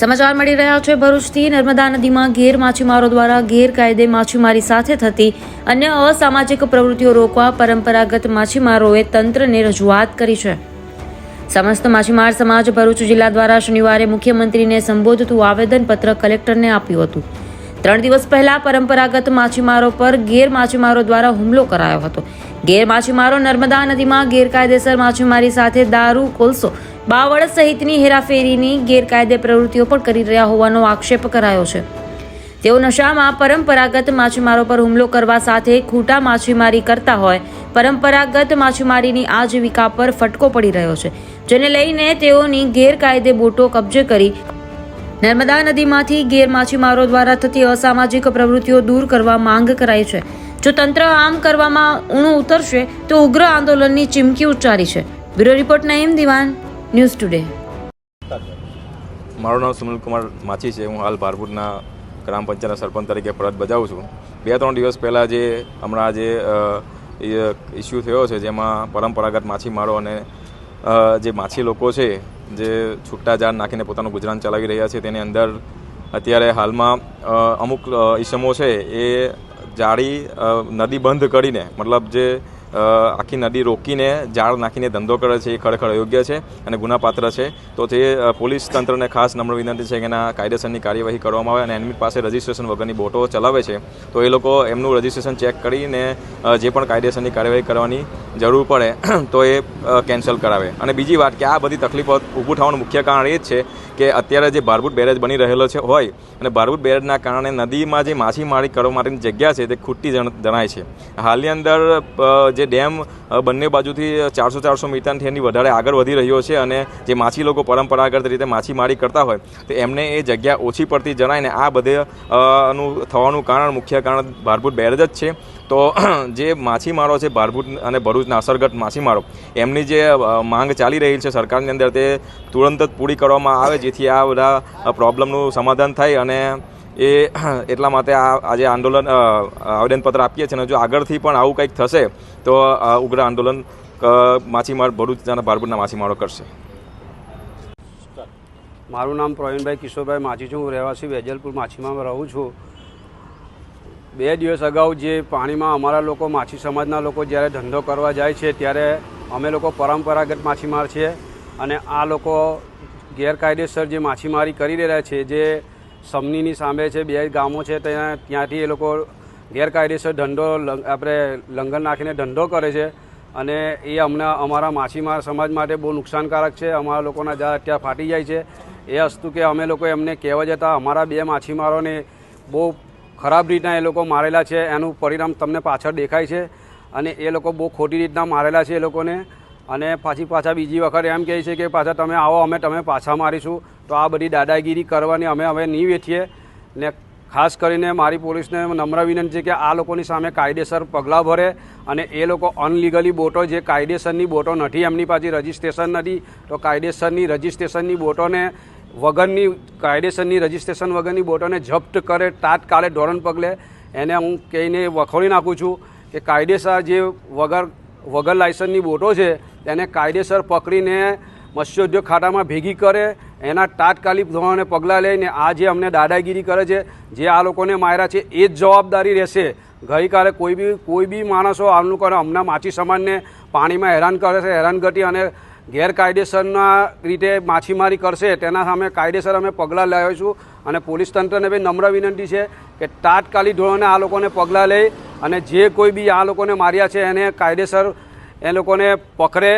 સમાચાર મળી રહ્યા છે, ભરૂચથી નર્મદા નદીમાં ગેર માછીમારો દ્વારા ગેરકાયદે માછીમારી સાથે થતી અન્ય અસામાજિક પ્રવૃત્તિઓ રોકવા પરંપરાગત માછીમારોએ તંત્રને રજૂઆત કરી છે. સમસ્ત માછીમાર સમાજ ભરૂચ જિલ્લા દ્વારા શનિવારે મુખ્યમંત્રીને સંબોધતું આવેદનપત્ર કલેક્ટરને આપ્યું હતું. ત્રણ દિવસ પહેલા પરંપરાગત માછીમારો પર ગેર માછીમારો દ્વારા હુમલો કરાયો હતો. ગેર માછીમારો નર્મદા નદીમાં ગેરકાયદેસર માછીમારી સાથે દારૂ, કોલસો બાવળ સહિતની હેરાફેરીની ગેરકાયદે પ્રવૃત્તિઓ પણ કરી રહ્યા હોવાનો આક્ષેપ કરાયો છે. તેઓ નશામાં પરંપરાગત માછીમારો પર હુમલો કરવા સાથે ખૂટા માછીમારી કરતા હોય, પરંપરાગત માછીમારીની આજીવિકા પર ફટકો પડી રહ્યો છે, જેને લઈને તેઓની ગેરકાયદે બોટો કબજે કરી નર્મદા નદીમાંથી ગેર માછીમારો દ્વારા થતી અસામાજિક પ્રવૃત્તિઓ દૂર કરવા માંગ કરાઈ છે. જો તંત્ર આમ કરવામાં ઊણું ઉતરશે, તો ઉગ્ર આંદોલનની ચીમકી ઉચ્ચારી છે. બ્યુરો રિપોર્ટ નઈમ દિવાન ન્યૂઝ ટુડે. મારું નામ સુનિલ કુમાર માછી છે. હું હાલ ભારપુરના ગ્રામ પંચાયતના સરપંચ તરીકે ફરજ બજાવું છું. બે ત્રણ દિવસ પહેલાં જે હમણાં જે ઇસ્યુ થયો છે, જેમાં પરંપરાગત માછીમારો અને જે માછી લોકો છે, જે છૂટા જાળ નાખીને પોતાનું ગુજરાન ચલાવી રહ્યા છે, તેની અંદર અત્યારે હાલમાં અમુક ઇસમો છે, એ જાળી નદી બંધ કરીને, મતલબ જે આખી નદી રોકીને જાળ નાખીને ધંધો કરે છે, એ ખરેખર અયોગ્ય છે અને ગુનાપાત્ર છે. તો તે પોલીસ તંત્રને ખાસ નમ્ર વિનંતી છે કે એના કાયદેસરની કાર્યવાહી કરવામાં આવે અને એમની પાસે રજિસ્ટ્રેશન વગરની બોટો ચલાવે છે, તો એ લોકો એમનું રજિસ્ટ્રેશન ચેક કરીને જે પણ કાયદેસરની કાર્યવાહી કરવાની જરૂર પડે, તો એ કેન્સલ કરાવે. અને બીજી વાત કે આ બધી તકલીફો ઊભું થવાનું મુખ્ય કારણ એ જ છે કે અત્યારે જે ભારભૂત બેરેજ બની રહેલો છે હોય અને ભારભૂત બેરેજના કારણે નદીમાં જે માછીમારી કરવા માટેની જગ્યા છે તે ખૂટતી જણાય છે. હાલની અંદર જે ડેમ બંને બાજુથી ચારસો ચારસો મીટરથી એની વધારે આગળ વધી રહ્યો છે અને જે માછી લોકો પરંપરાગત રીતે માછીમારી કરતા હોય, તો એમને એ જગ્યા ઓછી પડતી જણાય ને આ બધે નું થવાનું કારણ મુખ્ય કારણ ભારભૂત બેરેજ જ છે. તો જે માછીમારો છે ભારભૂત અને ભરૂચના અસરગત માછીમારો, એમની જે માંગ ચાલી રહી છે સરકારની અંદર તે તુરંત જ પૂરી કરવામાં આવે, જેથી આ બધા પ્રોબ્લેમનું સમાધાન થાય અને એ એટલા માટે આ, આજે આંદોલન આવેદનપત્ર આપીએ છીએ અને જો આગળથી પણ આવું કંઈક થશે, તો ઉગ્ર આંદોલન માછીમાર ભરૂચ અને ભારભૂતના માછીમારો કરશે. મારું નામ પ્રવીણભાઈ કિશોરભાઈ માછી છું. હું રહેવાસી વેજલપુર માછીમાં રહું છું. બે દિવસ અગાઉ જે પાણીમાં અમારા લોકો, માછી સમાજના લોકો જ્યારે ધંધો કરવા જાય છે, ત્યારે અમે લોકો પરંપરાગત માછીમાર છીએ અને આ લોકો ગેરકાયદેસર જે માછીમારી કરી રહ્યા છે, જે સમનીની સામે છે, બે ગામો છે, ત્યાં, ત્યાંથી એ લોકો ગેરકાયદેસર ધંધો આપણે લંગર નાખીને ધંધો કરે છે અને એ અમને, અમારા માછીમાર સમાજ માટે બહુ નુકસાનકારક છે, અમારા લોકોના જાળ અત્યારે ફાટી જાય છે. એ વસ્તુ કે અમે લોકો એમને કહેવા જતાં અમારા બે માછીમારોને બહુ ખરાબ રીતના એ લોકો મારેલા છે, એનું પરિણામ તમને પાછળ દેખાય છે અને એ લોકો બહુ ખોટી રીતના મારેલા છે એ લોકોને. અને પાછી પાછા બીજી વખત એમ કહે છે કે પાછા તમે આવો, અમે તમે પાછા મારીશું. તો આ બધી દાદાગીરી કરવાની અમે હવે નહીં વેઠીએ. ને ખાસ કરીને મારી પોલીસને નમ્ર વિનંતી છે કે આ લોકોની સામે કાયદેસર પગલાં ભરે અને એ લોકો અનલીગલી બોટો, જે કાયદેસરની બોટો નથી, એમની પાસે રજિસ્ટ્રેશન નથી, તો કાયદેસરની રજિસ્ટ્રેશનની બોટોને વગરની કાયદેસરની રજિસ્ટ્રેશન વગરની બોટોને જપ્ત કરે તાત્કાલે ધોરણ પગલે. એને હું કહીને વખોડી નાખું છું કે કાયદેસર જે વગર વગર લાયસન્સની બોટો છે, તેને કાયદેસર પકડીને મત્સ્યોદ્યોગ ખાતામાં ભેગી કરે, એના તાત્કાલિક ધોરણે પગલાં લઈને આ જે અમને દાદાગીરી કરે છે, જે આ લોકોને માર્યા છે, એ જ જવાબદારી રહેશે. ગઈકાલે કોઈ બી કોઈ બી માણસો આમનું કરે હમણાં માછી સમાજને પાણીમાં હેરાન કરે છે, હેરાનગતિ અને ગેરકાયદેસરના રીતે માછીમારી કરશે, તેના સામે કાયદેસર અમે પગલાં લાવીશું અને પોલીસ તંત્રને બી નમ્ર વિનંતી છે કે તાત્કાલિક ધોરણે આ લોકોને પગલાં લઈ અને જે કોઈ બી આ લોકોને માર્યા છે એને કાયદેસર એ લોકોને પકડે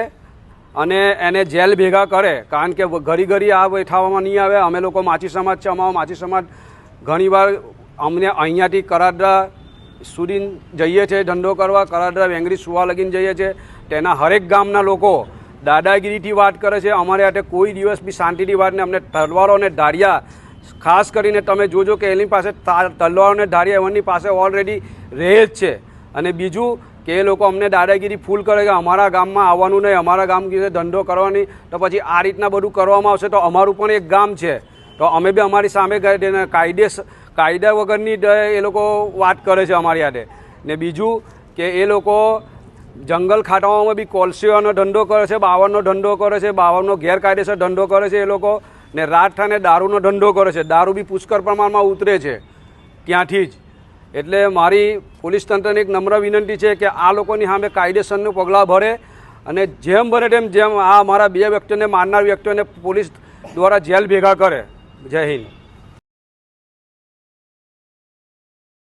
અને એને જેલ ભેગા કરે. કારણ કે ઘડી ઘડી આ બેઠાવામાં નહીં આવે. અમે લોકો માછી સમાજ છે, અમારો માછી સમાજ ઘણીવાર અમને અહીંયાથી કરાડા સુધી જઈએ છીએ ધંધો કરવા કરાડા વેંગરી સુવા લગીને જઈએ છીએ તેના હરેક ગામના લોકો દાદાગીરીથી વાત કરે છે. અમારે હાથે કોઈ દિવસ બી શાંતિથી વાત ને અમને તલવારો અને ધારિયા, ખાસ કરીને તમે જોજો કે એની પાસે તલવારો અને ધારિયા એમની પાસે ઓલરેડી રહે જ છે. અને બીજું કે એ લોકો અમને દાદાગીરી ફૂલ કરે કે અમારા ગામમાં આવવાનું નહીં, અમારા ગામ ધંધો કરવાની તો પછી આ રીતના બધું કરવામાં આવશે તો અમારું પણ એક ગામ છે. તો અમે બી અમારી સામે કાયદેસ, કાયદા વગરની એ લોકો વાત કરે છે અમારી હાથે ને બીજું કે એ લોકો જંગલ ખાટાઓમાં બી કોલસીઓનો ધંધો કરે છે બાવળનો ધંધો કરે છે બાવળનો ગેરકાયદેસર ધંધો કરે છે એ લોકો. ને રાત અને દારૂનો ધંધો કરે છે. દારૂ બી પુષ્કળ પ્રમાણમાં ઉતરે છે ત્યાંથી જ. એટલે મારી પોલીસ તંત્રને એક નમ્ર વિનંતી છે કે આ લોકોની સામે કાયદેસરનું પગલાં ભરે અને જેમ બને તેમ જેમ આ અમારા બે વ્યક્તિઓને, મારનાર વ્યક્તિઓને પોલીસ દ્વારા જેલ ભેગા કરે. જય હિન્દ.